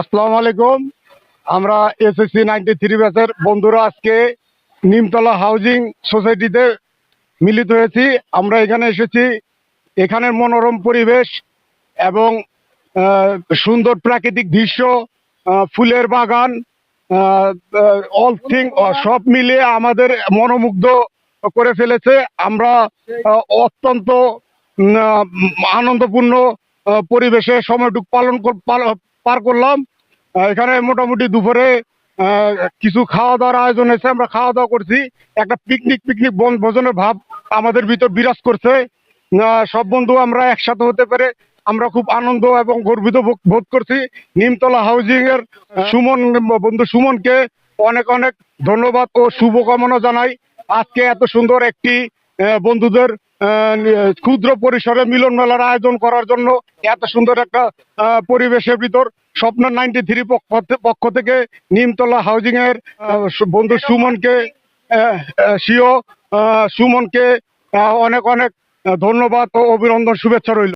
আসসালামু আলাইকুম। আমরা এসএসসি নাইনটি থ্রি ব্যাচের বন্ধুরা আজকে নিমতলা হাউজিং সোসাইটিতে মিলিত হয়েছি। আমরা এখানে এসেছি। এখানের মনোরম পরিবেশ এবং সুন্দর প্রাকৃতিক দৃশ্য ফুলের বাগান অল থিং সব মিলিয়ে আমাদের মনোমুগ্ধ করে ফেলেছে। আমরা অত্যন্ত আনন্দপূর্ণ পরিবেশে সময়টুকু পালন পার করলাম। এখানে মোটামুটি দুপুরে কিছু খাওয়া দাওয়ার আয়োজন হয়েছে, আমরা খাওয়া দাওয়া করছি। একটা পিকনিক পিকনিক ভোজনের ভাব আমাদের ভিতর বিরাজ করছে। সব বন্ধু আমরা একসাথে হতে পেরে আমরা খুব আনন্দ এবং গর্বিত বোধ- করছি। নিমতলা হাউজিং এর সুমন, বন্ধু সুমনকে অনেক অনেক ধন্যবাদ ও শুভকামনা জানাই। আজকে এত সুন্দর একটি বন্ধুদের ক্ষুদ্র পরিসরে মিলন মেলার আয়োজন করার জন্য এত সুন্দর একটা পরিবেশের ভিতর স্বপ্ন নাইনটি থ্রি পক্ষ থেকে নিমতলা হাউজিং এর বন্ধু সুমনকে সিও সুমনকে অনেক অনেক ধন্যবাদ ও অভিনন্দন, শুভেচ্ছা রইল।